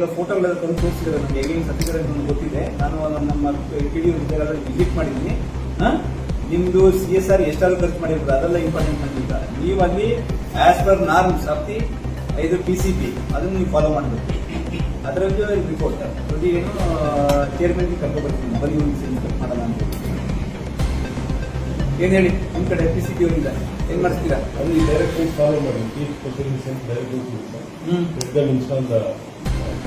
ಈಗ ಫೋಟೋಗಳೆಲ್ಲ ತಂದು ತೋರಿಸಿದ್ರೆ ನನಗೆ ಹೇಗೆ ಸತ್ತಿದ್ದಾರೆ ಅಂತ ನನಗೆ ಗೊತ್ತಿದೆ. ನಾನು ಅದನ್ನ ನಮ್ಮ ಕಿಡಿಯೋ ವಿಸಿಟ್ ಮಾಡಿದ್ದೀನಿ. ನಿಮ್ಮದು ನಿಮ್ದು ಸಿ ಎಸ್ ಆರ್ ಎಷ್ಟಾದ್ರು ಖರ್ಚು ಮಾಡಿರ್ಬೋದು. ಅದೆಲ್ಲ ಇಂಪಾರ್ಟೆಂಟ್ ಅಂತ. ನೀವು ಅಲ್ಲಿ as per norms of the ಇದು ಪಿ ಸಿ ಪಿ ಅದನ್ನು ನೀವು ಫಾಲೋ ಮಾಡಬೇಕು. ಅದರಲ್ಲಿ ರಿಪೋರ್ಟ್ ಪ್ರತಿ ಏನು ಚೇರ್ಮನ್ಗೆ ಕರ್ಕೊಂಡು ಬರ್ತೀನಿ. ಬನ್ನಿ ಒಂದು ಮಾಡೋಣ ಅಂತ. ಏನು ಹೇಳಿ? ನಿಮ್ ಕಡೆ ಪಿ ಸಿ ಪಿ ಅವರಿಂದ ಏನ್ ಮಾಡ್ತೀರಾ? ಅಲ್ಲಿ ಡೈರೆಕ್ಟ್ ಫಾಲೋ ಮಾಡಿ ಡೈರೆಕ್ಟ್ ಎಕ್ಸಾಮ್ ಇನ್ಸ್ಟಾಲ್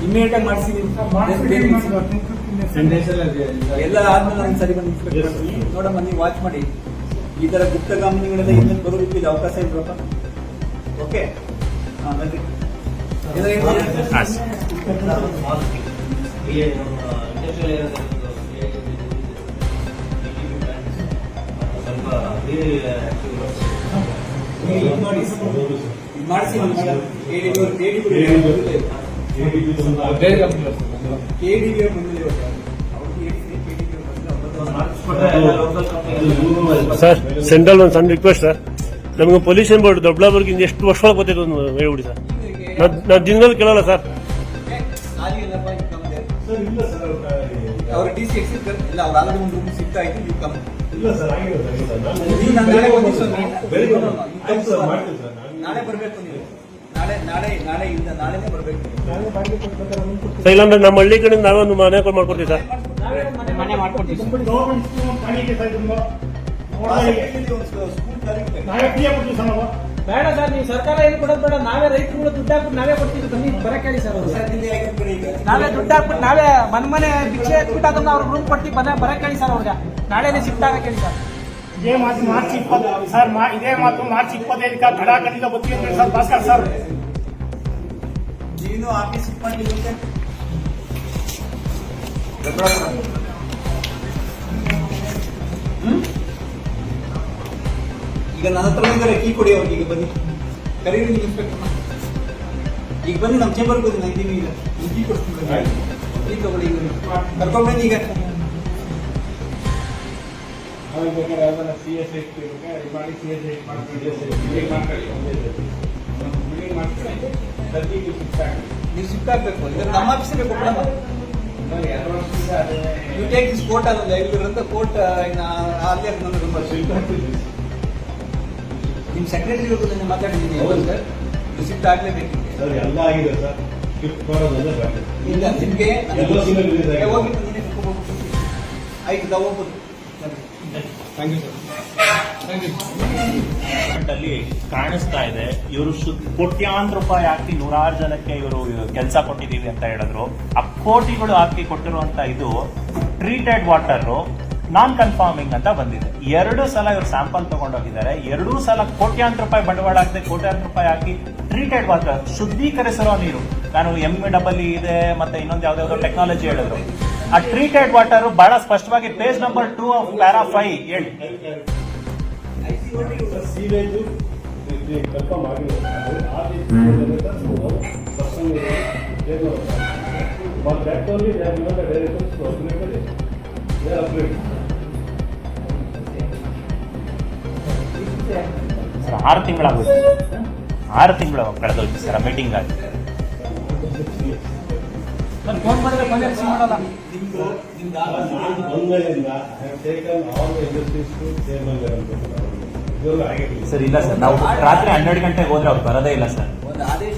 ಇಮಿಡಿಯೇಟ್ ಆಗಿ ಮಾಡಿಸಿ ಎಲ್ಲ ಆದ್ಮೇಲೆ ನಾನು ಸರಿ ಬಂದು. ನೋಡಮ್ಮ ನೀವು ವಾಚ್ ಮಾಡಿ. ಈ ತರ ಗುಪ್ತಗಾಮಿನಿಗಳೆಲ್ಲ ಇನ್ನೊಂದು ಬರೋದಕ್ಕೆ ಇದು ಅವಕಾಶ ಇಲ್ವಪ್ಪ? ಓಕೆ ಹಾ ಬನ್ನಿ ಇದ್ ಮಾಡಿಸಿ ಸರ್ ಸೆಂಟ್ರಲ್ ಒಂದು ಸಣ್ಣ ರಿಕ್ವೆಸ್ಟ್ ಸರ್ ನಮಗೆ ಪೊಲ್ಯೂಷನ್ ಬೋರ್ಡ್ ದೊಡ್ಡಬಳ್ಳಾಪುರಕ್ಕೆ ಇನ್ನು ಎಷ್ಟು ವರ್ಷ ಗೊತ್ತಿತ್ತು ಒಂದು ಹೇಳ್ಬಿಡಿ ಸರ್ ನಾನು ದಿನದಲ್ಲಿ ಕೇಳಲ್ಲ ಸರ್. ನಾಳೆ ಬರಬೇಕು ನೀವು. ಸರ್ ಇಲ್ಲಾಂದ್ರೆ ನಮ್ಮ ಹಳ್ಳಿ ಕಡೆ ನಾವೇ ಒಂದು ಮನೆ ಮಾಡ್ಕೊಡ್ತೀವಿ ಸರ್. ಮನೆ ಮಾಡ್ಕೊಡ್ತೀವಿ ಸರ್. ಬೇಡ ಸರ್ ನೀವು ಸರ್ಕಾರ ಏನು ಕೊಡೋದು ಬೇಡ. ನಾವೇ ರೈತರುಗಳು ದುಡ್ಡು ಹಾಕ್ಬಿಟ್ಟು ನಾವೇ ಕೊಡ್ತೀವಿ ಬನ್ನಿ ಬರಕ್ಕೆ ಹೇಳಿ ಸರ್ ಅವ್ರು. ನಾವೇ ದುಡ್ಡು ಹಾಕ್ಬಿಟ್ಟು ನಾವೇ ಮನ್ ಮನೆ ಭಿಕ್ಷೆ ಹಾಕ್ಬಿಟ್ಟು ಅದನ್ನ ಅವ್ರ ರೂಮ್ ಕೊಡ್ತೀವಿ. ಬಂದ ಬರಕ್ಕೆ ಹೇಳಿ ಸರ್ ಅವ್ರಿಗೆ. ನಾಳೆನೇ ಶಿಫ್ಟ್ ಆಗಕ್ಕೆ ಹೇಳಿ ಸರ್. ಇದೇ ಮಾತು ಮಾರ್ಚ್ ಇಪ್ಪತ್ತು ಸರ್ ಮಾ- ಇದೇ ಮಾತು ಮಾರ್ಚ್ ಇಪ್ಪತ್ತೈದಕ್ಕೆ ಖಡಾಖಂಡಿತ ಬತ್ತಿ ಅಂತ ಸರ್ ಭಾಸ್ಕರ್ ಸರ್. ನೀನು ಆಫೀಸ್ ಶಿಫ್ಟ್ ಮಾಡಿದ್ರೆ ಈಗ ನನ್ನ ಹತ್ರ ಇದ್ದಾರೆ ಕೀ ಕೊಡಿ ಅವ್ರಿಗೆ, ಈಗ ಬನ್ನಿ. ಕರೀರಿ ಇನ್ಸ್ಪೆಕ್ಟರ್ ಈಗ ಬನ್ನಿ, ನಮ್ಮ ಚೇಂಬರ್ ಬನ್ನಿ ನಾನು ಇದ್ದೀನಿ ಈಗ ನೀವು ಕೀ ಕೊಡ್ತೀನಿ. ಕೀ ತಗೊಳ್ಳಿ, ಈಗ ಕರ್ಕೊಂಡ್ಬನ್ನಿ ಈಗ. ಸಿ ಎಸ್ ಮಾಡಿ ಸಿ ಎಸ್ ನೀವು ಆಗಬೇಕು ಈಗ ನಮ್ಮ ಆಫೀಸಿಗೆ ಕೊಡೋಣ ಯು ಟೇಕ್ ದಿಸ್ ಕೋರ್ಟ್ ಅದೊಂದು ಅಂತ ಕೋರ್ಟ್ ಅಲ್ಲೇ ನನ್ನ ನಂಬರ್ ನಿಮ್ಮ ಸೆಕ್ರೆಟರಿ ಜೊತೆ ಮಾತಾಡಿದ್ದೀನಿ. ಹೌದು. ಸರ್. ಇದು ಸಿಫ್ಟ್ ಆಗಲೇಬೇಕು ಸರ್ ಎಲ್ಲ ಆಗಿದೆ ಸರ್. ಶಿಫ್ಟ್ ಮಾಡೋದೆಲ್ಲ ಇಲ್ಲ ನಿಮಗೆ. ಆಯ್ತು ಹೋಗ್ಬೋದು. ಹೋಗ್ಬೋದು thank you sir thank you ಅಲ್ಲಿ ಕಾಣಿಸ್ತಾ ಇದೆ. ಇವರು ಕೋಟ್ಯಾಂತರ ರೂಪಾಯಿ ಹಾಕಿ ನೂರಾರು ಜನಕ್ಕೆ ಇವರು ಕೆಲಸ ಕೊಟ್ಟಿದ್ದೀವಿ ಅಂತ ಹೇಳಿದ್ರು. ಆ ಕೋಟಿಗಳು ಹಾಕಿ ಕೊಟ್ಟಿರುವಂತ ಇದು ಟ್ರೀಟೆಡ್ ವಾಟರ್ ನಾನ್ ಕನ್ಫಾರ್ಮಿಂಗ್ ಅಂತ ಬಂದಿದೆ. ಎರಡು ಸಲ ಇವರು ಸ್ಯಾಂಪಲ್ ತಗೊಂಡೋಗಿದ್ದಾರೆ. ಎರಡೂ ಸಲ ಕೋಟ್ಯಾಂತರ ರೂಪಾಯಿ ಬಂಡವಾಳ ಹಾಕಿದೆ ಕೋಟ್ಯಾಂತರ ರೂಪಾಯಿ ಹಾಕಿ ಟ್ರೀಟೆಡ್ ವಾಟರ್ ಶುದ್ಧೀಕರಿಸಿರೋ ನೀರು. ನಾನು ಎಂ ಡಬಲ್ ಇದೆ, ಮತ್ತೆ ಇನ್ನೊಂದು ಯಾವ್ದಾವ್ದೋ ಟೆಕ್ನಾಲಜಿ ಹೇಳಿದ್ರು. ಆ ಟ್ರೀಟೆಡ್ ವಾಟರ್ ಬಹಳ ಸ್ಪಷ್ಟವಾಗಿ page number two of para five ಹೇಳಿ. ಸೀವೇಜ್ ಕನ್ಫರ್ಮ್ ಆಗಿದೆ ಆ but that only they are given the directions to upgrade they are upgrade sir ಆರು ತಿಂಗಳಾಗುತ್ತೆ ಆರು ತಿಂಗಳು ಕಳೆದೋಯ್ತು ಸರ್ ಮೀಟಿಂಗ್ ಆಗಿ ನಾನು ಫೋನ್ ಮಾಡಿದ್ರೆ ಬಂದೇ ರಿಸೀವ್ ಮಾಡಲ್ಲ ನಿಮ್ದು ನಿಮ್ದು ನಾನು ಬಂದ್ಮೇಲಿಂದ I have taken all the industries to chairman ಇದುವರೆಗೂ ಆಗಿರಲಿಲ್ಲ ಸರ್ ಇಲ್ಲ ಸರ್ ನಾವು ರಾತ್ರಿ ಹನ್ನೆರಡು ಗಂಟೆಗೆ ಹೋದ್ರೆ ಅವ್ರು ಬರೋದೇ ಇಲ್ಲ ಸರ್. ಒಂದು ಆದೇಶ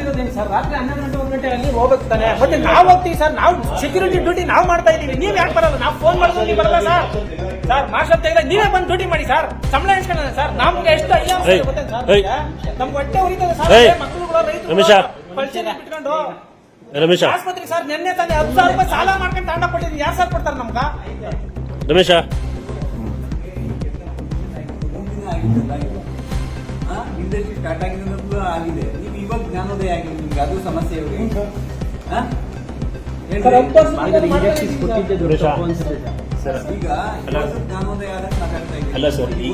ಇರೋದೇನು ಸರ್ ರಾತ್ರಿ ಹನ್ನೆರಡು ಗಂಟೆ ಒಂದು ಗಂಟೆ ಅಲ್ಲಿ ಹೋಗ್ಬೇಕು ತಾನೆ? ಮತ್ತೆ ನಾವು ಹೋಗ್ತೀವಿ ಸರ್ ನಾವು ಸೆಕ್ಯೂರಿಟಿ ಡ್ಯೂಟಿ ನಾವು ಮಾಡ್ತಾ ಇದೀವಿ ನೀವು ಯಾಕೆ ಬರಲ್ಲ ನಾವು ಫೋನ್ ಮಾಡಿದ್ರೆ ನೀವು ಬರಲ್ಲ ಸರ್. ಸರ್ ಮಾರ್ಷಲ್ ತೆಗೆದ ನೀವೇ ಬಂದು ಡ್ಯೂಟಿ ಮಾಡಿ ಸರ್. ಸಂಬಳ ಎಣಿಸ್ಕೊಳ್ಳೋಣ ಸರ್? ನಮ್ಗೆ ಎಷ್ಟು ಅಯ್ಯ ಸರ್. ನಮ್ಗೆ ಹೊಟ್ಟೆ ಉರಿತದೆ ಸರ್. ಮಕ್ಕಳು. ರೈತರು ಪಲ್ಸೇರಿ ಬಿಟ್ಕೊಂಡು. ರಮೇಶ. ಆಸ್ಪತ್ರೆಗೆ ಸರ್ ನಿನ್ನೆ ತಾನೆ ಹತ್ತು ಸಾವಿರ ರೂಪಾಯಿ ಸಾಲ ಮಾಡ್ಕೊಂಡು ತಾಂಡ ಕೊಟ್ಟಿದ್ದೀನಿ. ಯಾರು ಸರ್ ಕೊಡ್ತಾರೆ ನಮ್ಗ? ರಮೇಶ ಸ್ಟಾರ್ಟ್ ಆಗಿದ್ದು ಆಗಿದೆ ನೀವು ಇವಾಗ ಜ್ಞಾನೋದಯ ಆಗಿದೆ ನಿಮ್ಗೆ ಅದು ಸಮಸ್ಯೆ ಈಗ ಅಲ್ಲ. ಜ್ಞಾನೋದಯ ಆದಾಗ ಮಾತಾಡ್ತಾ ಇದ್ದೀವಿ ಅಲ್ಲ ಸರ್ ಈ